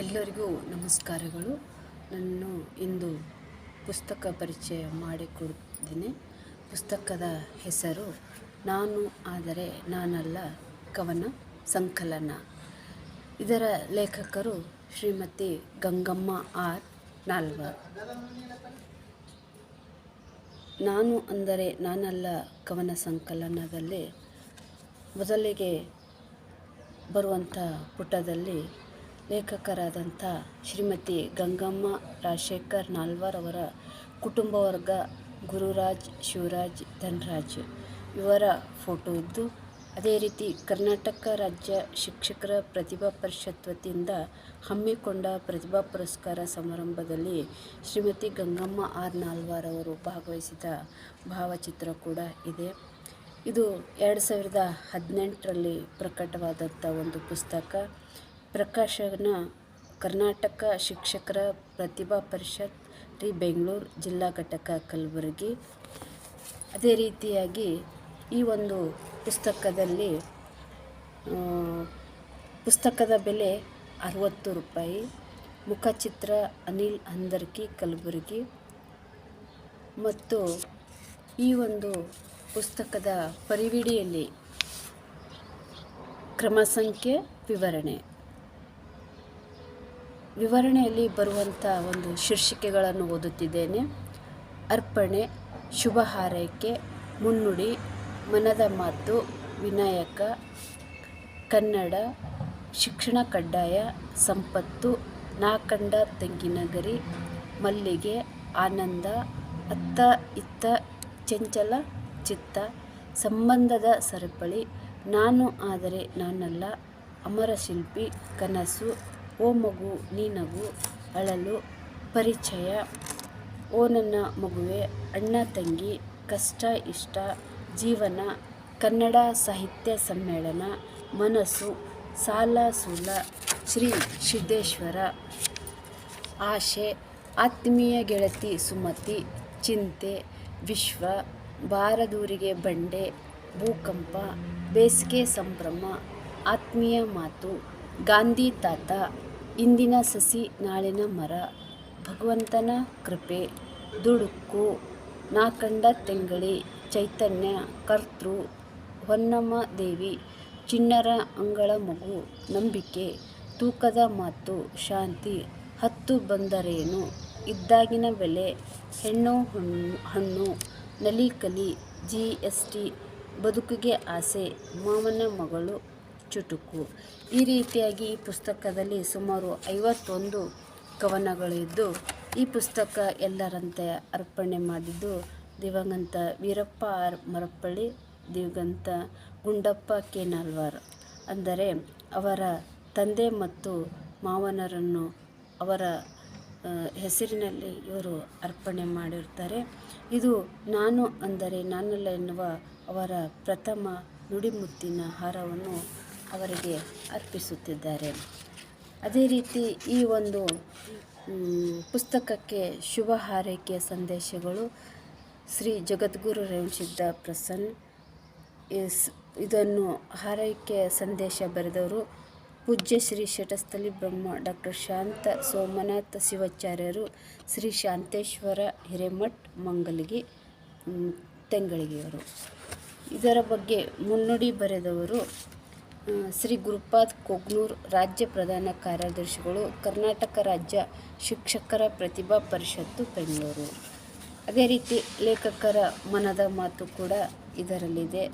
ಎಲ್ಲರಿಗೂ ನಮಸ್ಕಾರಗಳು. ನಾನು ಇಂದು ಪುಸ್ತಕ ಪರಿಚಯ ಮಾಡಿಕೊಡ್ತೀನಿ. ಪುಸ್ತಕದ ಹೆಸರು ನಾನು ಆದರೆ ನಾನಲ್ಲ ಕವನ ಸಂಕಲನ. ಇದರ ಲೇಖಕರು ಶ್ರೀಮತಿ ಗಂಗಮ್ಮ ಆರ್ ನಾಲ್ವರ್ ನಾನು ಅಂದರೆ ನಾನಲ್ಲ ಕವನ ಸಂಕಲನದಲ್ಲಿ ಮೊದಲಿಗೆ ಬರುವಂಥ ಪುಟದಲ್ಲಿ ಲೇಖಕರಾದಂಥ ಶ್ರೀಮತಿ ಗಂಗಮ್ಮ ರಾಜಶೇಖರ್ ನಾಲ್ವರ್ ಅವರ ಕುಟುಂಬ ವರ್ಗ, ಗುರುರಾಜ್, ಶಿವರಾಜ್, ಧನ್ರಾಜ್ ಇವರ ಫೋಟೋ ಇದ್ದು, ಅದೇ ರೀತಿ ಕರ್ನಾಟಕ ರಾಜ್ಯ ಶಿಕ್ಷಕರ ಪ್ರತಿಭಾ ಪರಿಷತ್ ವತಿಯಿಂದ ಹಮ್ಮಿಕೊಂಡ ಪ್ರತಿಭಾ ಪುರಸ್ಕಾರ ಸಮಾರಂಭದಲ್ಲಿ ಶ್ರೀಮತಿ ಗಂಗಮ್ಮ ಆರ್ ನಾಲ್ವಾರ್ ಅವರು ಭಾಗವಹಿಸಿದ ಭಾವಚಿತ್ರ ಕೂಡ ಇದೆ. ಇದು ಎರಡು ಸಾವಿರದ ಹದಿನೆಂಟರಲ್ಲಿ ಪ್ರಕಟವಾದಂಥ ಒಂದು ಪುಸ್ತಕ. ಪ್ರಕಾಶನ ಕರ್ನಾಟಕ ಶಿಕ್ಷಕರ ಪ್ರತಿಭಾ ಪರಿಷತ್ ಟಿ ಬೆಂಗಳೂರು ಜಿಲ್ಲಾ ಘಟಕ ಕಲಬುರಗಿ. ಅದೇ ರೀತಿಯಾಗಿ ಈ ಒಂದು ಪುಸ್ತಕದಲ್ಲಿ ಪುಸ್ತಕದ ಬೆಲೆ ಅರವತ್ತು ರೂಪಾಯಿ, ಮುಖಚಿತ್ರ ಅನಿಲ್ ಹಂದರ್ಕಿ ಕಲಬುರಗಿ. ಮತ್ತು ಈ ಒಂದು ಪುಸ್ತಕದ ಪರಿವಿಡಿಯಲ್ಲಿ ಕ್ರಮ ಸಂಖ್ಯೆ ವಿವರಣೆ. ವಿವರಣೆಯಲ್ಲಿ ಬರುವಂಥ ಒಂದು ಶೀರ್ಷಿಕೆಗಳನ್ನು ಓದುತ್ತಿದ್ದೇನೆ. ಅರ್ಪಣೆ, ಶುಭ ಹಾರೈಕೆ, ಮುನ್ನುಡಿ, ಮನದ ಮಾತು, ವಿನಾಯಕ, ಕನ್ನಡ, ಶಿಕ್ಷಣ ಕಡ್ಡಾಯ, ಸಂಪತ್ತು, ನಾಕಂಡ, ತೆಂಗಿನಗರಿ, ಮಲ್ಲಿಗೆ, ಆನಂದ, ಅತ್ತ, ಇತ್ತ, ಚಂಚಲ, ಚಿತ್ತ, ಸಂಬಂಧದ ಸರಪಳಿ, ನಾನು ಆದರೆ ನಾನಲ್ಲ, ಅಮರ ಶಿಲ್ಪಿ, ಕನಸು ಓ ಮಗು ನೀನಗು ಅಳಲು ಪರಿಚಯ. ಓ ನನ್ನ ಮಗುವೆ, ಅಣ್ಣ ತಂಗಿ, ಕಷ್ಟ, ಇಷ್ಟ, ಜೀವನ, ಕನ್ನಡ ಸಾಹಿತ್ಯ ಸಮ್ಮೇಳನ, ಮನಸ್ಸು, ಸಾಲ ಸೂಲ, ಶ್ರೀ ಸಿದ್ದೇಶ್ವರ, ಆಶೆ, ಆತ್ಮೀಯ ಗೆಳತಿ ಸುಮತಿ, ಚಿಂತೆ, ವಿಶ್ವ, ಬಾರದೂರಿಗೆ ಬಂಡೆ, ಭೂಕಂಪ, ಬೇಸಿಗೆ ಸಂಭ್ರಮ, ಆತ್ಮೀಯ ಮಾತು, ಗಾಂಧಿ ತಾತ ಇಂದಿನ ಸಸಿ ನಾಳಿನ ಮರ. ಭಗವಂತನ ಕೃಪೆ, ದುಡುಕು, ನಾಕಂಡ ತೆಂಗಳಿ, ಚೈತನ್ಯ, ಕರ್ತೃ, ಹೊನ್ನಮ್ಮ ದೇವಿ, ಚಿಣ್ಣರ ಅಂಗಳ ಮಗು, ನಂಬಿಕೆ, ತೂಕದ ಮಾತು, ಶಾಂತಿ, ಹತ್ತು ಬಂದರೇನು, ಇದ್ದಾಗಿನ ಬೆಲೆ, ಹೆಣ್ಣು, ಹಣ್ಣು ಹಣ್ಣು ನಲಿಕಲಿ ಜಿ ಎಸ್ ಟಿ, ಬದುಕಿಗೆ ಆಸೆ, ಮಾವನ ಮಗಳು ಚುಟುಕು ಈ ರೀತಿಯಾಗಿ ಈ ಪುಸ್ತಕದಲ್ಲಿ ಸುಮಾರು ಐವತ್ತೊಂದು ಕವನಗಳಿದ್ದು ಈ ಪುಸ್ತಕ ಎಲ್ಲರಂತೆ ಅರ್ಪಣೆ ಮಾಡಿದ್ದು ದಿವಂಗಂತ ವೀರಪ್ಪ ಆರ್ ಮರಪ್ಪಳ್ಳಿ, ದಿವಂಗತ ಗುಂಡಪ್ಪ ಕೆ ನಾಲ್ವಾರ್. ಅಂದರೆ ಅವರ ತಂದೆ ಮತ್ತು ಮಾವನರನ್ನು ಅವರ ಹೆಸರಿನಲ್ಲಿ ಇವರು ಅರ್ಪಣೆ ಮಾಡಿರ್ತಾರೆ. ಇದು ನಾನು ಅಂದರೆ ನಾನಲ್ಲ ಎನ್ನುವ ಅವರ ಪ್ರಥಮ ನುಡಿಮುತ್ತಿನ ಹಾರವನ್ನು ಅವರಿಗೆ ಅರ್ಪಿಸುತ್ತಿದ್ದಾರೆ. ಅದೇ ರೀತಿ ಈ ಒಂದು ಪುಸ್ತಕಕ್ಕೆ ಶುಭ ಹಾರೈಕೆಯ ಸಂದೇಶಗಳು ಶ್ರೀ ಜಗದ್ಗುರು ರೇವಣಸಿದ್ದ ಪ್ರಸನ್ ಎಸ್, ಇದನ್ನು ಹಾರೈಕೆ ಸಂದೇಶ ಬರೆದವರು ಪೂಜ್ಯ ಶ್ರೀ ಶಟಸ್ಥಲಿ ಬ್ರಹ್ಮ ಡಾಕ್ಟರ್ ಶಾಂತ ಸೋಮನಾಥ ಶಿವಾಚಾರ್ಯರು ಶ್ರೀ ಶಾಂತೇಶ್ವರ ಹಿರೇಮಠ್ ಮಂಗಲಿಗೆ ತೆಂಗಳಿಗೆಯವರು. ಇದರ ಬಗ್ಗೆ ಮುನ್ನುಡಿ ಬರೆದವರು ಶ್ರೀ ಗುರುಪಾದ್ ಕೊಗ್ನೂರ್ ರಾಜ್ಯ ಪ್ರಧಾನ ಕಾರ್ಯದರ್ಶಿಗಳು, ಕರ್ನಾಟಕ ರಾಜ್ಯ ಶಿಕ್ಷಕರ ಪ್ರತಿಭಾ ಪರಿಷತ್ತು ಬೆಂಗಳೂರು. ಅದೇ ರೀತಿ ಲೇಖಕರ ಮನದ ಮಾತು ಕೂಡ ಇದರಲ್ಲಿದೆ.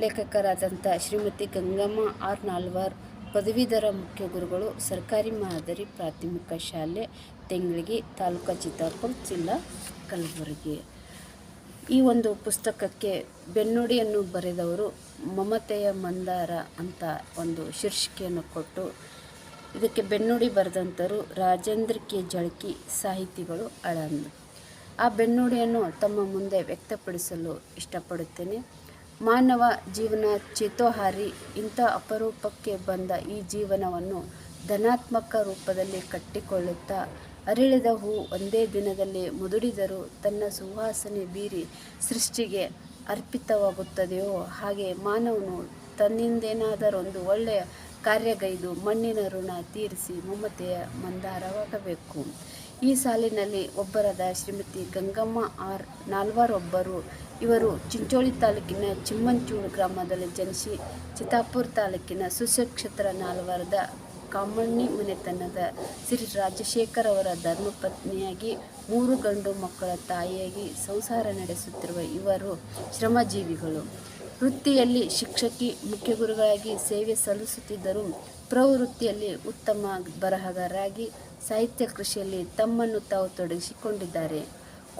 ಲೇಖಕರಾದಂಥ ಶ್ರೀಮತಿ ಗಂಗಮ್ಮ ಆರ್ ನಾಲ್ವಾರ್, ಪದವೀಧರ ಮುಖ್ಯ ಗುರುಗಳು, ಸರ್ಕಾರಿ ಮಾದರಿ ಪ್ರಾಥಮಿಕ ಶಾಲೆ, ತೆಂಗಳಿಗೆ ತಾಲೂಕು ಚಿತ್ತಾಪುರ ಜಿಲ್ಲಾ ಕಲಬುರಗಿ. ಈ ಒಂದು ಪುಸ್ತಕಕ್ಕೆ ಬೆನ್ನುಡಿಯನ್ನು ಬರೆದವರು ಮಮತೆಯ ಮಂದಾರ ಅಂತ ಒಂದು ಶೀರ್ಷಿಕೆಯನ್ನು ಕೊಟ್ಟು, ಇದಕ್ಕೆ ಬೆನ್ನುಡಿ ಬರೆದಂಥರು ರಾಜೇಂದ್ರ ಕೆ. ಜಳಕಿ ಸಾಹಿತಿಗಳು ಅಳಂದು. ಆ ಬೆನ್ನುಡಿಯನ್ನು ತಮ್ಮ ಮುಂದೆ ವ್ಯಕ್ತಪಡಿಸಲು ಇಷ್ಟಪಡುತ್ತೇನೆ. ಮಾನವ ಜೀವನ ಚೇತೋಹಾರಿ, ಇಂಥ ಅಪರೂಪಕ್ಕೆ ಬಂದ ಈ ಜೀವನವನ್ನು ಧನಾತ್ಮಕ ರೂಪದಲ್ಲಿ ಕಟ್ಟಿಕೊಳ್ಳುತ್ತಾ ಅರಳಿದ ಹೂ ಒಂದೇ ದಿನದಲ್ಲಿ ಮುದುಡಿದರೂ. ತನ್ನ ಸುವಾಸನೆ ಬೀರಿ ಸೃಷ್ಟಿಗೆ ಅರ್ಪಿತವಾಗುತ್ತದೆಯೋ ಹಾಗೆ ಮಾನವನು ತನ್ನಿಂದೇನಾದರೊಂದು ಒಳ್ಳೆಯ ಕಾರ್ಯಗೈದು ಮಣ್ಣಿನ ಋಣ ತೀರಿಸಿ ಮಮತೆಯ ಮಂದಾರವಾಗಬೇಕು. ಈ ಸಾಲಿನಲ್ಲಿ ಒಬ್ಬರಾದ ಶ್ರೀಮತಿ ಗಂಗಮ್ಮ ಆರ್ ನಾಲ್ವಾರ್ ಒಬ್ಬರು ಇವರು ಚಿಂಚೋಳಿ ತಾಲೂಕಿನ ಚಿಮ್ಮಂಚೂರು ಗ್ರಾಮದಲ್ಲಿ ಜನಿಸಿ ಚಿತ್ತಾಪುರ ತಾಲೂಕಿನ ಸುಸಕ್ಷೇತ್ರ ನಾಲ್ವರದ ಕಾಮಣ್ಣಿ ಮನೆತನದ ಶ್ರೀ ರಾಜಶೇಖರ್ ಅವರ ಧರ್ಮಪತ್ನಿಯಾಗಿ ಮೂರು ಗಂಡು ಮಕ್ಕಳ ತಾಯಿಯಾಗಿ ಸಂಸಾರ ನಡೆಸುತ್ತಿರುವ ಇವರು ಶ್ರಮಜೀವಿಗಳು. ವೃತ್ತಿಯಲ್ಲಿ ಶಿಕ್ಷಕಿ, ಮುಖ್ಯ ಗುರುಗಳಾಗಿ ಸೇವೆ ಸಲ್ಲಿಸುತ್ತಿದ್ದರು ಪ್ರವೃತ್ತಿಯಲ್ಲಿ ಉತ್ತಮ ಬರಹಗಾರರಾಗಿ ಸಾಹಿತ್ಯ ಕೃಷಿಯಲ್ಲಿ ತಮ್ಮನ್ನು ತಾವು ತೊಡಗಿಸಿಕೊಂಡಿದ್ದಾರೆ.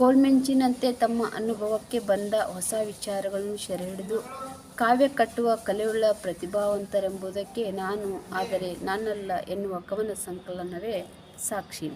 ಕೋಲ್ಮೆಂಚಿನಂತೆ ತಮ್ಮ ಅನುಭವಕ್ಕೆ ಬಂದ ಹೊಸ ವಿಚಾರಗಳನ್ನು ಸೆರೆ ಹಿಡಿದು ಕಾವ್ಯ ಕಟ್ಟುವ ಕಲೆಯುಳ್ಳ ಪ್ರತಿಭಾವಂತರೆಂಬುದಕ್ಕೆ ನಾನು, ಆದರೆ ನಾನಲ್ಲ ಎನ್ನುವ ಕವನ ಸಂಕಲನವೇ ಸಾಕ್ಷಿ.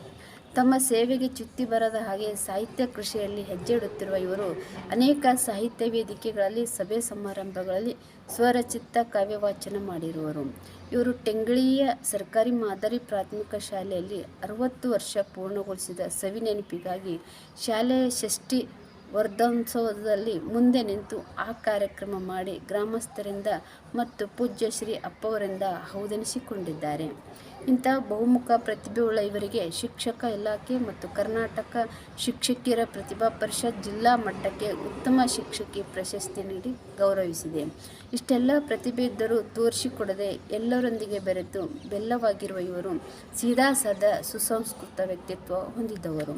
ತಮ್ಮ ಸೇವೆಗೆ ಚ್ಯುತಿ ಬರದ ಹಾಗೆ ಸಾಹಿತ್ಯ ಕೃಷಿಯಲ್ಲಿ ಹೆಜ್ಜೆ ಇಡುತ್ತಿರುವ ಇವರು ಅನೇಕ ಸಾಹಿತ್ಯ ವೇದಿಕೆಗಳಲ್ಲಿ ಸಭೆ ಸಮಾರಂಭಗಳಲ್ಲಿ ಸ್ವರಚಿತ ಕಾವ್ಯವಾಚನ ಮಾಡಿರುವರು. ಇವರು ಟೆಂಗಳಿಯ ಸರ್ಕಾರಿ ಮಾದರಿ ಪ್ರಾಥಮಿಕ ಶಾಲೆಯಲ್ಲಿ ಅರವತ್ತು ವರ್ಷ ಪೂರ್ಣಗೊಳಿಸಿದ ಸವಿ ನೆನಪಿಗಾಗಿ ಶಾಲೆಯ ಷಷ್ಠಿ ವರ್ಧೋತ್ಸವದಲ್ಲಿ ಮುಂದೆ ನಿಂತು ಆ ಕಾರ್ಯಕ್ರಮ ಮಾಡಿ ಗ್ರಾಮಸ್ಥರಿಂದ ಮತ್ತು ಪೂಜ್ಯ ಶ್ರೀ ಅಪ್ಪವರಿಂದ ಹೌದೆನಿಸಿಕೊಂಡಿದ್ದಾರೆ. ಇಂಥ ಬಹುಮುಖ ಪ್ರತಿಭೆಯುಳ್ಳ ಇವರಿಗೆ ಶಿಕ್ಷಕ ಇಲಾಖೆ ಮತ್ತು ಕರ್ನಾಟಕ ಶಿಕ್ಷಕಿಯರ ಪ್ರತಿಭಾ ಪರಿಷತ್ ಜಿಲ್ಲಾ ಮಟ್ಟಕ್ಕೆ ಉತ್ತಮ ಶಿಕ್ಷಕಿ ಪ್ರಶಸ್ತಿ ನೀಡಿ ಗೌರವಿಸಿದೆ. ಇಷ್ಟೆಲ್ಲ ಪ್ರತಿಭೆ ಇದ್ದರೂ ತೋರಿಸಿಕೊಡದೆ ಎಲ್ಲರೊಂದಿಗೆ ಬೆರೆತು ಬೆಲ್ಲವಾಗಿರುವ ಇವರು ಸೀದಾ ಸದಾ ಸುಸಂಸ್ಕೃತ ವ್ಯಕ್ತಿತ್ವ ಹೊಂದಿದ್ದವರು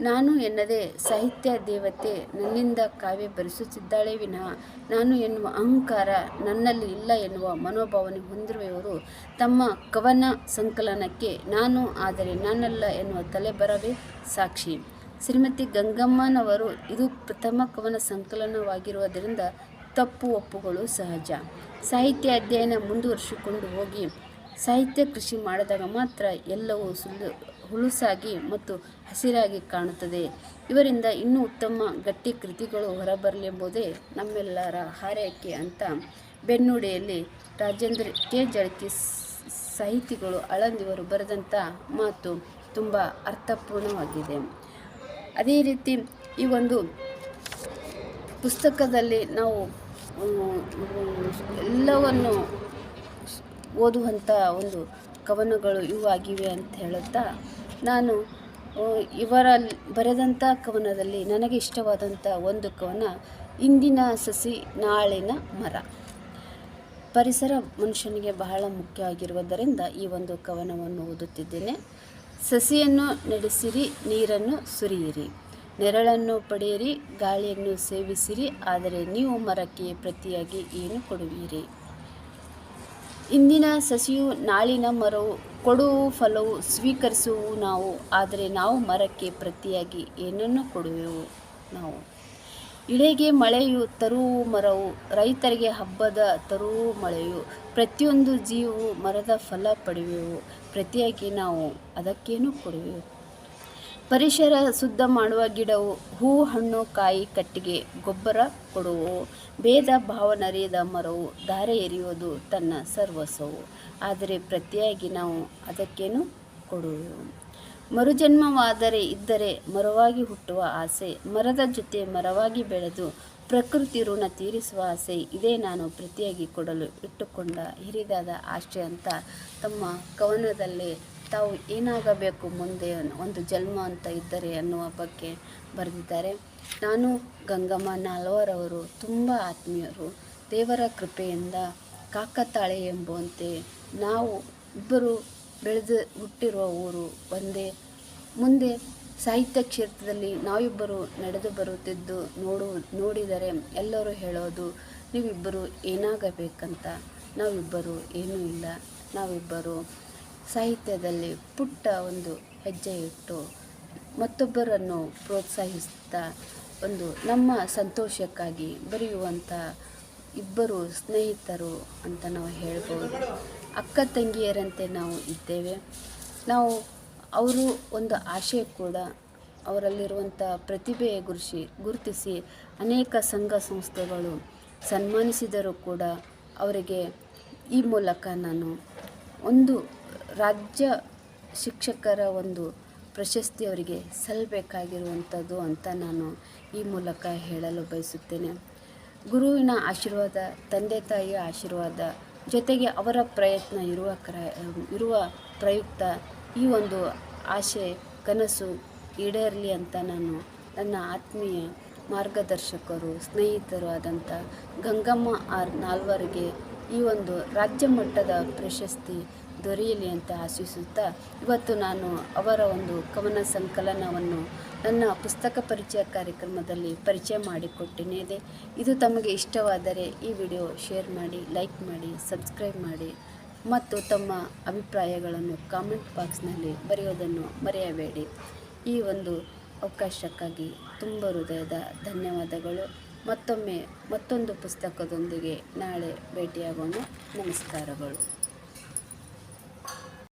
ನಾನು ಎನ್ನದೆ ಸಾಹಿತ್ಯ ದೇವತೆ ನನ್ನಿಂದ ಕಾವ್ಯ ಬರೆಸುತ್ತಿದ್ದಾಳೆ ವಿನಃ ನಾನು ಎನ್ನುವ ಅಹಂಕಾರ ನನ್ನಲ್ಲಿ ಇಲ್ಲ ಎನ್ನುವ ಮನೋಭಾವನೆ ಹೊಂದಿರುವವರು ತಮ್ಮ ಕವನ ಸಂಕಲನಕ್ಕೆ ನಾನು, ಆದರೆ ನಾನಲ್ಲ ಎನ್ನುವ ತಲೆಬರವೇ ಸಾಕ್ಷಿ. ಶ್ರೀಮತಿ ಗಂಗಮ್ಮನವರು ಇದು ಪ್ರಥಮ ಕವನ ಸಂಕಲನವಾಗಿರುವುದರಿಂದ ತಪ್ಪು ಒಪ್ಪುಗಳು ಸಹಜ. ಸಾಹಿತ್ಯ ಅಧ್ಯಯನ ಮುಂದುವರಿಸಿಕೊಂಡು ಹೋಗಿ ಸಾಹಿತ್ಯ ಕೃಷಿ ಮಾಡಿದಾಗ ಮಾತ್ರ ಎಲ್ಲವೂ ಸುಳ್ಳು, ಹುಲುಸಾಗಿ ಮತ್ತು ಹಸಿರಾಗಿ ಕಾಣುತ್ತದೆ. ಇವರಿಂದ ಇನ್ನೂ ಉತ್ತಮ ಗಟ್ಟಿ ಕೃತಿಗಳು ಹೊರಬರಲೆಂಬುದೇ ನಮ್ಮೆಲ್ಲರ ಹಾರೈಕೆ ಅಂತ ಬೆನ್ನುಡಿಯಲ್ಲಿ ರಾಜೇಂದ್ರ ಕೆ. ಜಳಕಿ ಸಾಹಿತಿಗಳು ಅಳಂದಿವರು ಬರೆದಂಥ ಮಾತು ತುಂಬ ಅರ್ಥಪೂರ್ಣವಾಗಿದೆ. ಅದೇ ರೀತಿ ಈ ಒಂದು ಪುಸ್ತಕದಲ್ಲಿ ನಾವು ಎಲ್ಲವನ್ನು ಓದುವಂಥ ಒಂದು ಕವನಗಳು ಇವು ಆಗಿವೆ ಅಂತ ಹೇಳುತ್ತಾ, ನಾನು ಇವರ ಬರೆದಂಥ ಕವನದಲ್ಲಿ ನನಗೆ ಇಷ್ಟವಾದಂಥ ಒಂದು ಕವನ, ಇಂದಿನ ಸಸಿ ನಾಳಿನ ಮರ. ಪರಿಸರ ಮನುಷ್ಯನಿಗೆ ಬಹಳ ಮುಖ್ಯವಾಗಿರುವುದರಿಂದ ಈ ಒಂದು ಕವನವನ್ನು ಓದುತ್ತಿದ್ದೇನೆ. ಸಸಿಯನ್ನು ನಡೆಸಿರಿ, ನೀರನ್ನು ಸುರಿಯಿರಿ. ನೆರಳನ್ನು ಪಡೆಯಿರಿ, ಗಾಳಿಯನ್ನು ಸೇವಿಸಿರಿ, ಆದರೆ ನೀವು ಮರಕ್ಕೆ ಪ್ರತಿಯಾಗಿ ಏನು ಕೊಡುವಿರಿ? ಇಂದಿನ ಸಸಿಯು ನಾಳಿನ ಮರವು ಕೊಡುವು ಫಲವು ಸ್ವೀಕರಿಸುವು ನಾವು, ಆದರೆ ನಾವು ಮರಕ್ಕೆ ಪ್ರತಿಯಾಗಿ ಏನನ್ನು ಕೊಡುವೆವು ನಾವು? ಇಳೆಗೆ ಮಳೆಯು ತರುವು ಮರವು, ರೈತರಿಗೆ ಹಬ್ಬದ ತರುವು ಮಳೆಯು, ಪ್ರತಿಯೊಂದು ಜೀವವು ಮರದ ಫಲ ಪಡೆಯುವೆವು, ಪ್ರತಿಯಾಗಿ ನಾವು ಅದಕ್ಕೇನು ಕೊಡುವೆವು? ಪರಿಸರ ಶುದ್ಧ ಮಾಡುವ ಗಿಡವು ಹೂ, ಹಣ್ಣು, ಕಾಯಿ, ಕಟ್ಟಿಗೆ, ಗೊಬ್ಬರ ಕೊಡುವು ಭೇದ ಭಾವನರಿಯದ ಮರವು ಧಾರೆ ಎರೆಯುವುದು ತನ್ನ ಸರ್ವಸ್ವವು. ಆದರೆ ಪ್ರತಿಯಾಗಿ ನಾವು ಅದಕ್ಕೇನು ಕೊಡುವೆವು? ಮರುಜನ್ಮವಾದರೆ ಇದ್ದರೆ ಮರವಾಗಿ ಹುಟ್ಟುವ ಆಸೆ, ಮರದ ಜೊತೆ ಮರವಾಗಿ ಬೆಳೆದು ಪ್ರಕೃತಿ ಋಣ ತೀರಿಸುವ ಆಸೆ ಇದೇ ನಾನು ಪ್ರತಿಯಾಗಿ ಕೊಡಲು ಇಟ್ಟುಕೊಂಡ ಹಿರಿದಾದ ಆಶೆ ಅಂತ ತಮ್ಮ ಕವನದಲ್ಲಿ ತಾವು ಏನಾಗಬೇಕು ಮುಂದೆ ಒಂದು ಜನ್ಮ ಅಂತ ಇದ್ದರೆ ಅನ್ನುವ ಬಗ್ಗೆ ಬರೆದಿದ್ದಾರೆ. ನಾನು ಗಂಗಮ್ಮ ನಾಲ್ವರವರು ತುಂಬ ಆತ್ಮೀಯರು. ದೇವರ ಕೃಪೆಯಿಂದ ಕಾಕತಾಳೆ ಎಂಬುವಂತೆ ನಾವು ಇಬ್ಬರು ಬೆಳೆದು ಹುಟ್ಟಿರುವ ಊರು ಒಂದೇ. ಮುಂದೆ ಸಾಹಿತ್ಯ ಕ್ಷೇತ್ರದಲ್ಲಿ ನಾವಿಬ್ಬರು ನಡೆದು ಬರುತ್ತಿದ್ದು ನೋಡು, ನೋಡಿದರೆ ಎಲ್ಲರೂ ಹೇಳೋದು, ನೀವಿಬ್ಬರು ಏನಾಗಬೇಕಂತ? ನಾವಿಬ್ಬರು ಏನೂ ಇಲ್ಲ. ನಾವಿಬ್ಬರು ಸಾಹಿತ್ಯದಲ್ಲಿ ಪುಟ್ಟ ಒಂದು ಹೆಜ್ಜೆ ಇಟ್ಟು ಮತ್ತೊಬ್ಬರನ್ನು ಪ್ರೋತ್ಸಾಹಿಸ್ತಾ ಒಂದು ನಮ್ಮ ಸಂತೋಷಕ್ಕಾಗಿ ಬರೆಯುವಂಥ ಇಬ್ಬರು ಸ್ನೇಹಿತರು ಅಂತ ನಾವು ಹೇಳ್ಬೋದು. ಅಕ್ಕ ತಂಗಿಯರಂತೆ ನಾವು ಇದ್ದೇವೆ. ನಾವು ಅವರು ಒಂದು ಆಶಯ ಕೂಡ ಅವರಲ್ಲಿರುವಂಥ ಪ್ರತಿಭೆ ಗುರುಸಿ ಗುರುತಿಸಿ ಅನೇಕ ಸಂಘ ಸಂಸ್ಥೆಗಳು ಸನ್ಮಾನಿಸಿದರೂ ಕೂಡ ಅವರಿಗೆ ಈ ಮೂಲಕ ನಾನು ಒಂದು ರಾಜ್ಯ ಶಿಕ್ಷಕರ ಒಂದು ಪ್ರಶಸ್ತಿ ಅವರಿಗೆ ಸಲ್ಲಬೇಕಾಗಿರುವಂಥದ್ದು ಅಂತ ನಾನು ಈ ಮೂಲಕ ಹೇಳಲು ಬಯಸುತ್ತೇನೆ. ಗುರುವಿನ ಆಶೀರ್ವಾದ, ತಂದೆ ತಾಯಿಯ ಆಶೀರ್ವಾದ ಜೊತೆಗೆ ಅವರ ಪ್ರಯತ್ನ ಇರುವ ಕ್ರ ಇರುವ ಪ್ರಯುಕ್ತ ಈ ಒಂದು ಆಸೆ ಕನಸು ಈಡೇರಲಿ ಅಂತ ನಾನು ನನ್ನ ಆತ್ಮೀಯ ಮಾರ್ಗದರ್ಶಕರು, ಸ್ನೇಹಿತರು ಆದಂಥ ಗಂಗಮ್ಮ ಆರ್ ನಾಲ್ವರಿಗೆ ಈ ಒಂದು ರಾಜ್ಯ ಮಟ್ಟದ ಪ್ರಶಸ್ತಿ ದೊರೆಯಲಿ ಅಂತ ಆಶಿಸುತ್ತಾ, ಇವತ್ತು ನಾನು ಅವರ ಒಂದು ಕವನ ಸಂಕಲನವನ್ನು ನನ್ನ ಪುಸ್ತಕ ಪರಿಚಯ ಕಾರ್ಯಕ್ರಮದಲ್ಲಿ ಪರಿಚಯ ಮಾಡಿಕೊಟ್ಟಿನೇದೆ ಇದು ತಮಗೆ ಇಷ್ಟವಾದರೆ ಈ ವಿಡಿಯೋ ಶೇರ್ ಮಾಡಿ, ಲೈಕ್ ಮಾಡಿ, ಸಬ್ಸ್ಕ್ರೈಬ್ ಮಾಡಿ. ಮತ್ತು ತಮ್ಮ ಅಭಿಪ್ರಾಯಗಳನ್ನು ಕಾಮೆಂಟ್ ಬಾಕ್ಸ್ನಲ್ಲಿ ಬರೆಯೋದನ್ನು ಮರೆಯಬೇಡಿ. ಈ ಒಂದು ಅವಕಾಶಕ್ಕಾಗಿ ತುಂಬ ಹೃದಯದ ಧನ್ಯವಾದಗಳು. ಮತ್ತೊಮ್ಮೆ ಮತ್ತೊಂದು ಪುಸ್ತಕದೊಂದಿಗೆ ನಾಳೆ ಭೇಟಿಯಾಗೋಣ. ನಮಸ್ಕಾರಗಳು.